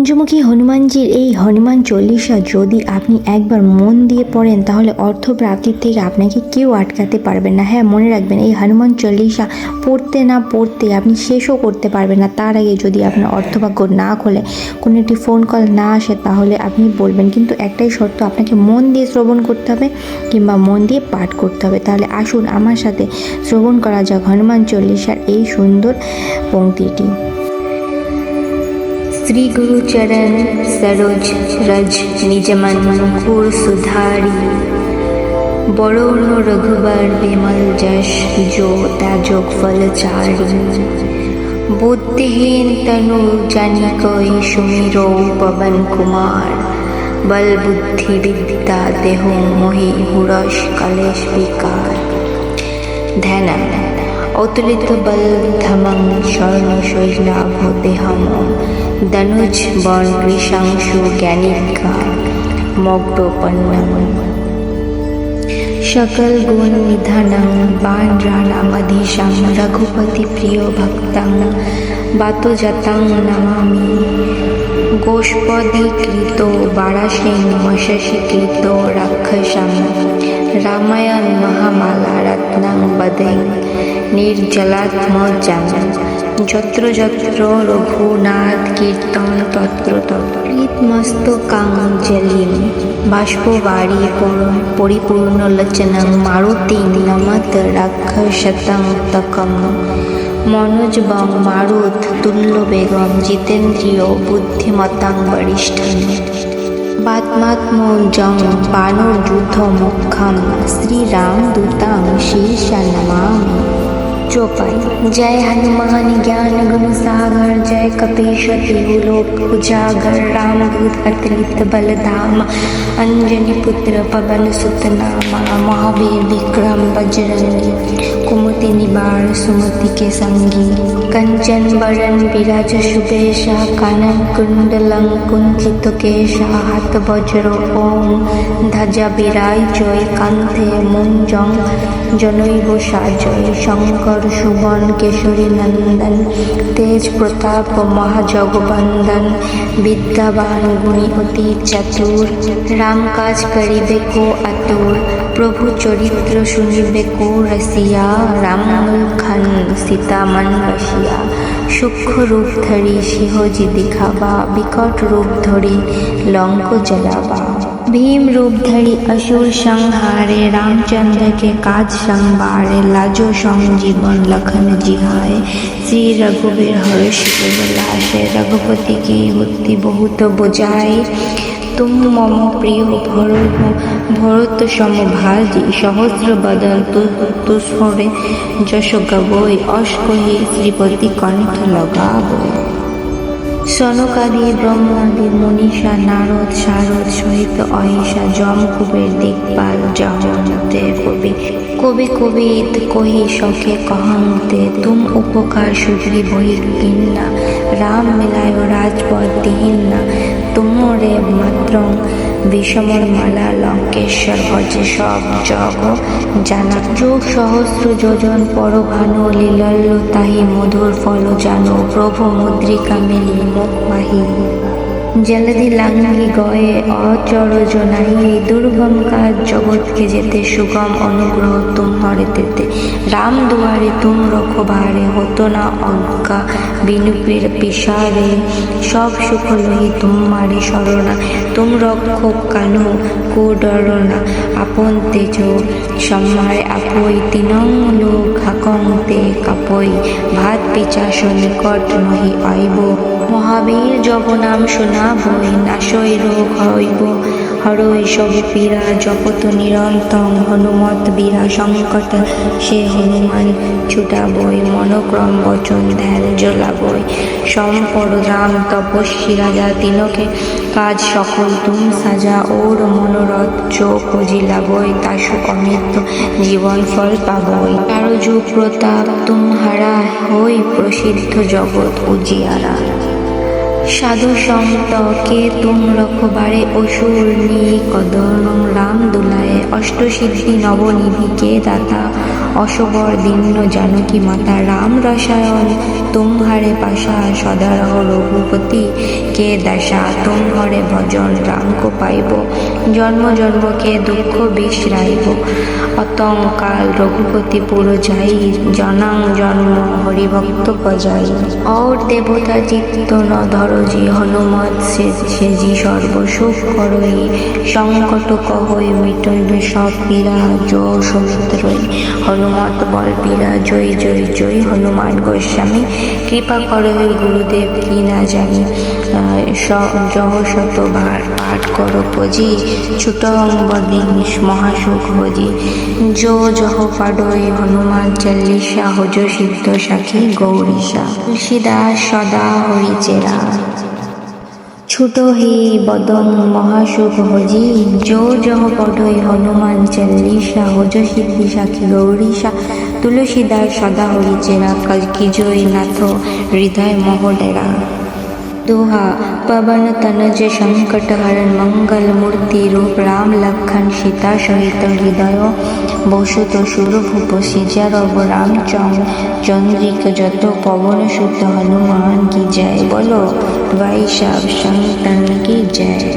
পঞ্চমুখী হনুমানজির এই হনুমান চল্লিশা যদি আপনি একবার মন দিয়ে পড়েন, তাহলে অর্থ প্রাপ্তির থেকে আপনাকে কেউ আটকাতে পারবে না। হ্যাঁ মনে রাখবেন, এই হনুমান চল্লিশা পড়তে না পড়তে আপনি শেষও করতে পারবেন না। তার আগে যদি আপনার অর্থভাগ্য না খোলে, কোনো একটি ফোন কল না আসে, তাহলে আপনি বলবেন, কিন্তু একটাই শর্ত, আপনাকে মন দিয়ে শ্রবণ করতে হবে কিংবা মন দিয়ে পাঠ করতে হবে। তাহলে আসুন, আমার সাথে শ্রবণ করা যাক হনুমান চল্লিশার এই সুন্দর পংক্তিটি। શ્રી ગુરુ ચરણ સરોજ રજ નિજમન કુળ સુધારી বড় রঘুবার বিমল যশ যো তাজক ফল চারি বুদ্ধিহীন তনু জানিকই সুমির পবন কুমার বল বুদ্ধি বিদ্যা দেহ মোহি হুরস কলেশ বিকার ধ্যানা অতুলিত বলধমং স্বর্ণশৈলাভূতেহম দনুজ বর্ণৃশংসু জ্ঞানিকা মগ্ধোপন্নম সকল গুণ নিধানং বাণরানামধীশাং রঘুপতি প্রিয় ভক্তাং বাতজাতাং নমামি। গোষ্পদীকৃত বারাসীং মশীকৃত রাক্ষসাং রামায়ণ মহামালা বদেং নির্জলাত্মজাম যত্র যত্র রঘুনাথ কীর্তন তত্র তৎকৃতমস্তকাং জলিম। পরম পরিপূর্ণ লচনং মারুতি নমত রাক্ষসতং তকম। মনোজবং মারুত তুল্য বেগম জিতেন্দ্রীয় বুদ্ধিমতাং বরিষ্ঠ। বাত্মাত্মজং বানরযুদ্ধ মুখ্যম শ্রীরাম দূতাং শীর্ষা নমামি चौपाई जय हनुमान ज्ञान गुण सागर जय कपीश लोक उजागर राम दूत अतलित बलधाम अंजनी पुत्र पवन सुत नामा महावीर विक्रम बजरंगी कुमति निबार सुमति के संगी कंचन बरन विराज सुबेशा कानन कुंडलं कुंचित केशा हाथ वज्र ओम ধ্বজা বিরাই জয় কান্তে মুঞ্জং জনৈব সাজয় শঙ্কর সুবন কেশরী নন্দন, তেজ প্রতাপ মহাজগবন্দন বিদ্যাবান গুণী অতি চাতুর রাম কাজ করিবে কো আতুর, প্রভু চরিত্র শুনিবে কো রসিয়া, রাম খান সীতা বসিয়া সূক্ষ্ম রূপ ধরি, সিংহজি দেখাবা বিকট রূপ ধরি, লঙ্ক জলাবা भीम रूप धरी असुर संहारे रामचंद्र के काज संवारे लाजो संजीवन लखन जिहाए श्री रघुवीर हर्ष लाशे रघुपति की बुद्धि बहुत बुझाए तुम मम प्रिय भरत ভরত সমভাজি সহস্র বদন তুষ্পরে যশ গবই অস্কহি শ্রীপতি কণ্ঠ লগাবো সনকাদি ব্রহ্মাদি, মনীষা, নারদ শারদ সহিত অহিষা যম কুবের দিকপাল জহন্তে কবি। কবি কবিত কহি সখে কহন্তে, তুম উপকার সুখী বহি কিন্না রাম মিলায় দিহিন না তুমরে মাত্র বিষমর মালা, লঙ্কেশ্বর ভজে সব জগ। জানা যোগ সহস্র যোজন, পরভানু লীলল্য তাহি মধুর ফল জানো, প্রভু মুদ্রিকা মিলি মুখ মাহি। জলদি লাঙ্গি গয়ে অচর জনাই এই দুর্গম কাজ জগৎকে যেতে, সুগম অনুগ্রহ তুমরে তেতে রাম দুয়ারে তুম রখো ভারে, হতো না অজ্ঞা বিনুপীর পিসারে। সব সুখ লহি তুমারে শরণা, তুম রক্ষ কানু কো ডরনা আপন তেজ সম্মারে আপই তিনং লোক হাকং তে কাপই, ভাত পিচাস নিকট নহি আইব। মহাবীর জব নাম শোনা বই নাশই রোগ হইব। হরই সব পীড়া জপত নিরন্তং হনুমত বীরা সংকট সে হনুমান ছুটা বই মনোক্রম বচন ধ্যান জ্বলা বই সম্পদ রাম তপস্বী রাজা তিনকে কাজ সকল তুম সাজা, ওর মনোরথ চোখ জিলা বই তাসু অমৃত জীবন ফল পাবই। কারও যুগ প্রতাপ তুম হারা, হই প্রসিদ্ধ জগৎ উজিয়ারা সাধু সন্ত কে তুম রখবারে অসুর নি কদন রাম দুলায় অষ্টসিদ্ধি নবনিধি কে দাতা অশোবর দীর্ণ জানকী মাতা রাম রসায়ন। তুমহারে পাশা সদারহ রঘুপতি, কে দশা? তুমহরে ভজন রাম কো পাইব, জন্ম জন্ম কে দুঃখ বিশ্রাইব অতঙ্কাল রঘুপতি পুরো যাই, জনাং জন্ম হরিভক্ত গজাই। और দেবতা চিত্ত ন ধরজি হনুমত সেজি সর্বসুখ করই সংকট কহই মিটইল সব পীড়া জো সমুদ্রই হনুমত বল পীড়া, জয় জয় জয়। হনুমান গোস্বামী, কৃপা করই গুরুদেব, কি না জানি। জহ শতবার পাঠ করো পজি, ছুট অম্বদিন মহাসুখ ভজি। জো জহ পাডই হনুমান চল্লিশা, হজ সিদ্ধ সাখী গৌরীশা। তুলসীদাস সদা হরিচেরা ছুট হে বদন মহাসুখ হজি। জো জহ পডই হনুমান চল্লিশা, হজ সিদ্ধি সাখী গৌরীশা, তুলসীদাস সদা হরিচেরা কলকি জয় নাথ হৃদয় মোহডেরা दोहा पवन तनज संकट हरण मंगल मूर्ति रूप राम लखन सीता सहित हृदय বসুত সুরভূপ সিজারব রামচন্দ্র চন্দ্রিক যত পবন সুত হনুমান কি জয় বলো ভাই সাব সংতন কি জয়